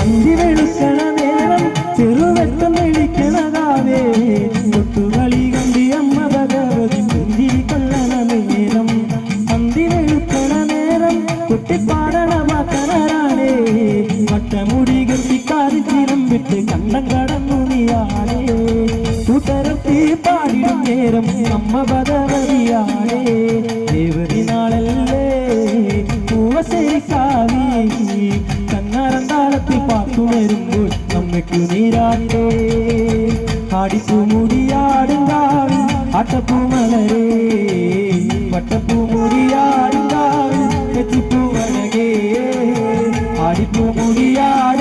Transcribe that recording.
അന്തി വെളുക്കണ നേരം ചെറുവെട്ടം വെളിക്കണതാവേ ഒട്ടുകളി കണ്ടി അമ്മ ഭഗവതി പുഞ്ചിരി നേരം അന്തി വെളുക്കണ നേരം കുട്ടിപ്പാടണ കൂട്ടരത്തി പാടിടും നേരം അമ്മ ഭഗവതിയാണേ ദേവതി നാളല്ലേ പൂവശേരിക്കാവി? കണ്ണാരന്താളത്തിൽ പാട്ടുണരുമ്പോൾ നമ്മയ്ക്കു നീരാണ്ടേ. ആടിപ്പൂ മുടിയാടും കാവിൽ ആട്ടപ്പൂ മലരേ വട്ടപ്പൂ മുടിയാടും കാവിൽ തെച്ചിപ്പൂ വനകേ ആടിപ്പൂ കാവിൽ